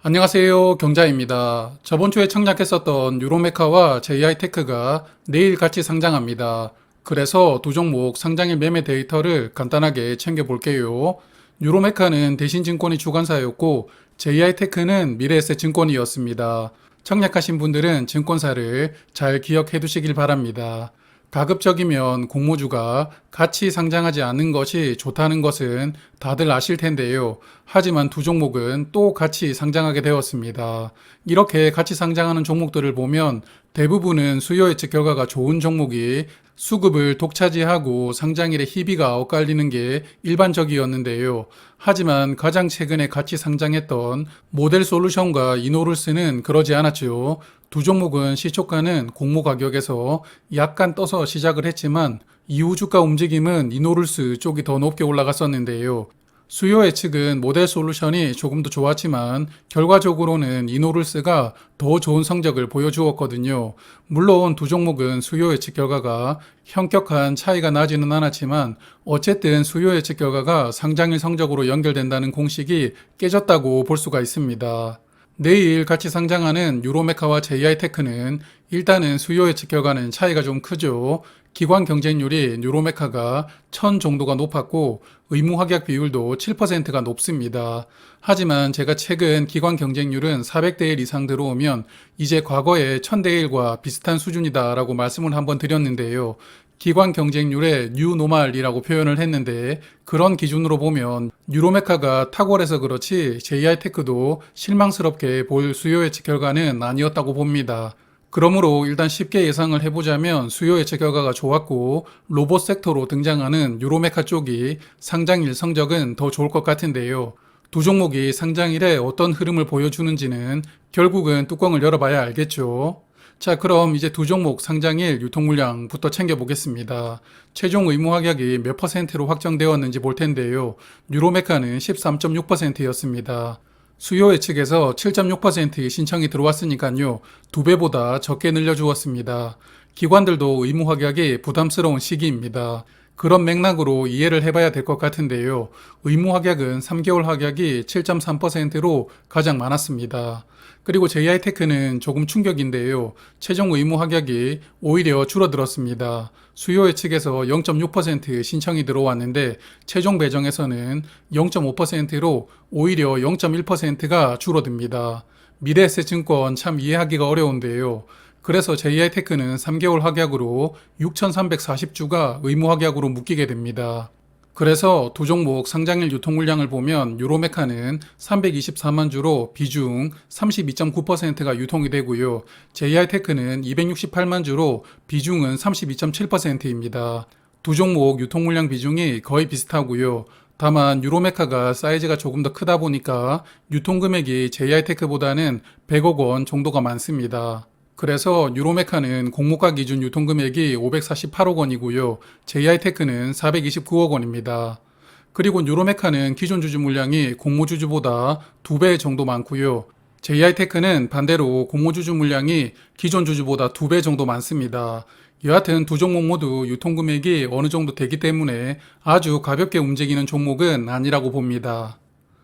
안녕하세요. 경자입니다. 저번 주에 청약했었던 유로메카와 JI테크가 내일 같이 상장합니다. 그래서 두 종목 상장일 매매 데이터를 간단하게 챙겨볼게요. 유로메카는 대신증권이 주관사였고 JI테크는 미래에셋증권이었습니다. 청약하신 분들은 증권사를 잘 기억해 두시길 바랍니다. 가급적이면 공모주가 같이 상장하지 않는 것이 좋다는 것은 다들 아실 텐데요. 하지만 두 종목은 또 같이 상장하게 되었습니다. 이렇게 같이 상장하는 종목들을 보면 대부분은 수요 예측 결과가 좋은 종목이 수급을 독차지하고 상장일에 희비가 엇갈리는 게 일반적이었는데요. 하지만 가장 최근에 같이 상장했던 모델 솔루션과 이노룰스는 그러지 않았죠. 두 종목은 시초가는 공모 가격에서 약간 떠서 시작을 했지만 이후 주가 움직임은 이노룰스 쪽이 더 높게 올라갔었는데요. 수요 예측은 모델 솔루션이 조금 더 좋았지만 결과적으로는 이노룰스가 더 좋은 성적을 보여주었거든요. 물론 두 종목은 수요 예측 결과가 현격한 차이가 나지는 않았지만 어쨌든 수요 예측 결과가 상장일 성적으로 연결된다는 공식이 깨졌다고 볼 수가 있습니다. 내일 같이 상장하는 유로메카와 JI테크는 일단은 수요 예측 결과는 차이가 좀 크죠. 기관 경쟁률이 유로메카가 1000 정도가 높았고 의무 확약 비율도 7%가 높습니다. 하지만 제가 최근 기관 경쟁률은 400대 1 이상 들어오면 이제 과거의 1000대 1과 비슷한 수준이다라고 말씀을 한번 드렸는데요. 기관 경쟁률의 뉴노말이라고 표현을 했는데 그런 기준으로 보면 유로메카가 탁월해서 그렇지 JI테크도 실망스럽게 볼 수요 예측 결과는 아니었다고 봅니다. 그러므로 일단 쉽게 예상을 해보자면 수요 예측 결과가 좋았고 로봇 섹터로 등장하는 유로메카 쪽이 상장일 성적은 더 좋을 것 같은데요. 두 종목이 상장일에 어떤 흐름을 보여주는지는 결국은 뚜껑을 열어봐야 알겠죠. 자, 그럼 이제 두 종목 상장일 유통 물량부터 챙겨 보겠습니다. 최종 의무 확약이 몇 퍼센트로 확정되었는지 볼 텐데요. 유로메카는 13.6%였습니다. 수요 예측에서 7.6% 신청이 들어왔으니까요. 두 배보다 적게 늘려주었습니다. 기관들도 의무 확약이 부담스러운 시기입니다. 그런 맥락으로 이해를 해봐야 될 것 같은데요. 의무 확약은 3개월 확약이 7.3%로 가장 많았습니다. 그리고 JI테크는 조금 충격인데요. 최종 의무 확약이 오히려 줄어들었습니다. 수요 예측에서 0.6% 신청이 들어왔는데 최종 배정에서는 0.5%로 오히려 0.1%가 줄어듭니다. 미래에셋증권 참 이해하기가 어려운데요. 그래서 JI테크는 3개월 확약으로 6,340주가 의무 확약으로 묶이게 됩니다. 그래서 두 종목 상장일 유통 물량을 보면 유로메카는 324만 주로 비중 32.9%가 유통이 되고요. JI테크는 268만 주로 비중은 32.7%입니다. 두 종목 유통 물량 비중이 거의 비슷하고요. 다만 유로메카가 사이즈가 조금 더 크다 보니까 유통 금액이 JI테크보다는 100억 원 정도가 많습니다. 그래서 유로메카는 공모가 기준 유통금액이 548억 원이고요. JI테크는 429억 원입니다. 그리고 유로메카는 기존 주주 물량이 공모주주보다 2배 정도 많고요. JI테크는 반대로 공모주주 물량이 기존 주주보다 2배 정도 많습니다. 여하튼 두 종목 모두 유통금액이 어느 정도 되기 때문에 아주 가볍게 움직이는 종목은 아니라고 봅니다.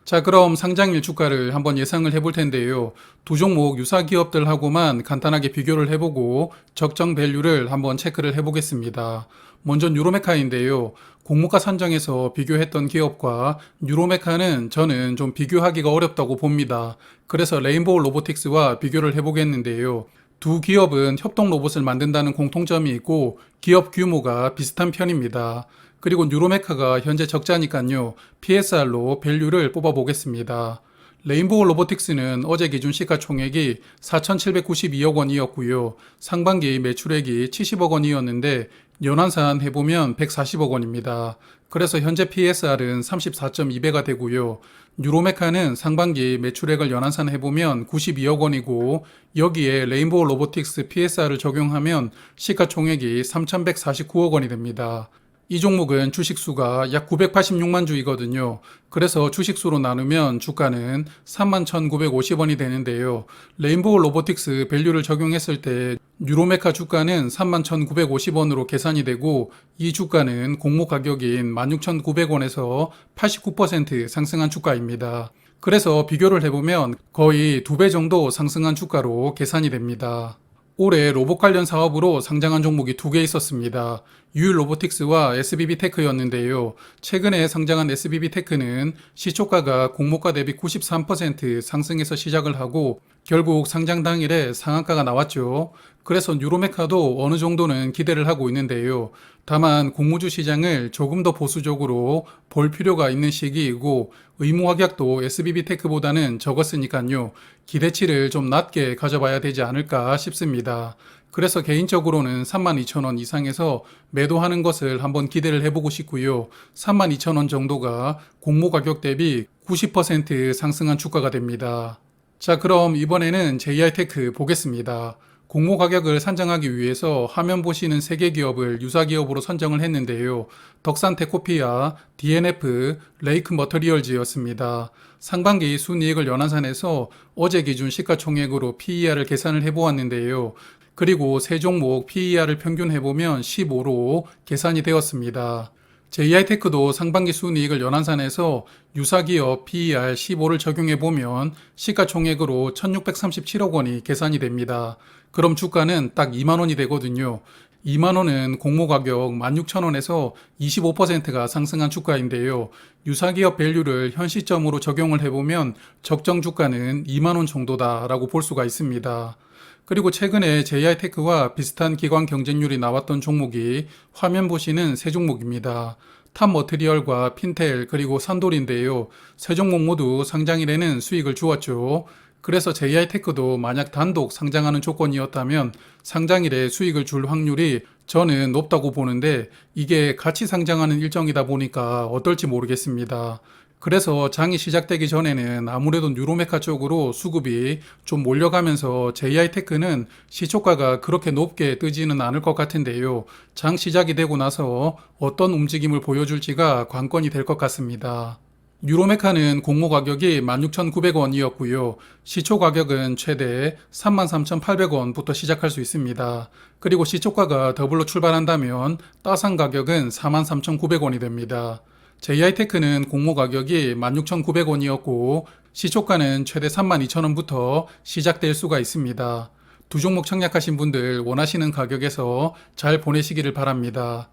자, 그럼 상장일 주가를 한번 예상을 해볼 텐데요. 두 종목 유사 기업들하고만 간단하게 비교를 해보고 적정 밸류를 한번 체크를 해보겠습니다. 먼저 유로메카인데요. 공모가 산정에서 비교했던 기업과 유로메카는 저는 좀 비교하기가 어렵다고 봅니다. 그래서 레인보우 로보틱스와 비교를 해보겠는데요. 두 기업은 협동 로봇을 만든다는 공통점이 있고 기업 규모가 비슷한 편입니다. 그리고 뉴로메카가 현재 적자니까요. PSR로 밸류를 뽑아보겠습니다. 레인보우 로보틱스는 어제 기준 시가총액이 4,792억 원이었고요. 상반기 매출액이 70억 원이었는데 연환산 해보면 140억 원입니다. 그래서 현재 PSR은 34.2배가 되고요. 뉴로메카는 상반기 매출액을 연환산 해보면 92억 원이고 여기에 레인보우 로보틱스 PSR을 적용하면 시가총액이 3,149억 원이 됩니다. 이 종목은 주식수가 약 986만 주이거든요. 그래서 주식수로 나누면 주가는 31,950원이 되는데요. 레인보우 로보틱스 밸류를 적용했을 때 뉴로메카 주가는 31,950원으로 계산이 되고 이 주가는 공모 가격인 16,900원에서 89% 상승한 주가입니다. 그래서 비교를 해보면 거의 두 배 정도 상승한 주가로 계산이 됩니다. 올해 로봇 관련 사업으로 상장한 종목이 두 개 있었습니다. 유일 로보틱스와 SBB 테크였는데요. 최근에 상장한 SBB 테크는 시초가가 공모가 대비 93% 상승해서 시작을 하고 결국 상장 당일에 상한가가 나왔죠. 그래서 유로메카도 어느 정도는 기대를 하고 있는데요. 다만 공모주 시장을 조금 더 보수적으로 볼 필요가 있는 시기이고 의무 확약도 SBB 테크보다는 적었으니까요. 기대치를 좀 낮게 가져봐야 되지 않을까 싶습니다. 그래서 개인적으로는 32,000원 이상에서 매도하는 것을 한번 기대를 해보고 싶고요. 32,000원 정도가 공모 가격 대비 90% 상승한 주가가 됩니다. 자, 그럼 이번에는 JI테크 보겠습니다. 공모 가격을 산정하기 위해서 화면 보시는 세 개 기업을 유사 기업으로 선정을 했는데요. 덕산 테코피아, DNF, 레이크 머터리얼즈였습니다. 상반기 순이익을 연한산에서 어제 기준 시가총액으로 PER을 계산을 해보았는데요. 그리고 세 종목 PER을 평균해보면 15로 계산이 되었습니다. JI테크도 상반기 순이익을 연한산에서 유사기업 PER 15를 적용해 보면 시가총액으로 1637억 원이 계산이 됩니다. 그럼 주가는 딱 2만 원이 되거든요. 2만 원은 공모 가격 16,000원에서 25%가 상승한 주가인데요. 유사기업 밸류를 현 시점으로 적용을 해보면 적정 주가는 2만 원 정도다라고 볼 수가 있습니다. 그리고 최근에 JI테크와 비슷한 기관 경쟁률이 나왔던 종목이 화면 보시는 세 종목입니다. 탑 머트리얼과 핀텔 그리고 산돌인데요. 세 종목 모두 상장일에는 수익을 주었죠. 그래서 JI테크도 만약 단독 상장하는 조건이었다면 상장일에 수익을 줄 확률이 저는 높다고 보는데 이게 같이 상장하는 일정이다 보니까 어떨지 모르겠습니다. 그래서 장이 시작되기 전에는 아무래도 뉴로메카 쪽으로 수급이 좀 몰려가면서 JI테크는 시초가가 그렇게 높게 뜨지는 않을 것 같은데요. 장 시작이 되고 나서 어떤 움직임을 보여줄지가 관건이 될 것 같습니다. 유로메카는 공모 가격이 16,900원이었고요. 시초 가격은 최대 33,800원부터 시작할 수 있습니다. 그리고 시초가가 더블로 출발한다면 따상 가격은 43,900원이 됩니다. JI테크는 공모 가격이 16,900원이었고 시초가는 최대 32,000원부터 시작될 수가 있습니다. 두 종목 청약하신 분들 원하시는 가격에서 잘 보내시기를 바랍니다.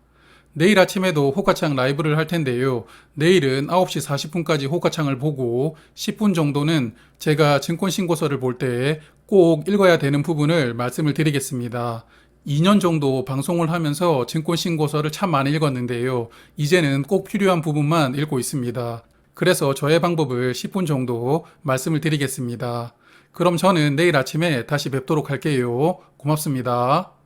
내일 아침에도 호가창 라이브를 할 텐데요. 내일은 9시 40분까지 호가창을 보고 10분 정도는 제가 증권신고서를 볼 때 꼭 읽어야 되는 부분을 말씀을 드리겠습니다. 2년 정도 방송을 하면서 증권신고서를 참 많이 읽었는데요. 이제는 꼭 필요한 부분만 읽고 있습니다. 그래서 저의 방법을 10분 정도 말씀을 드리겠습니다. 그럼 저는 내일 아침에 다시 뵙도록 할게요. 고맙습니다.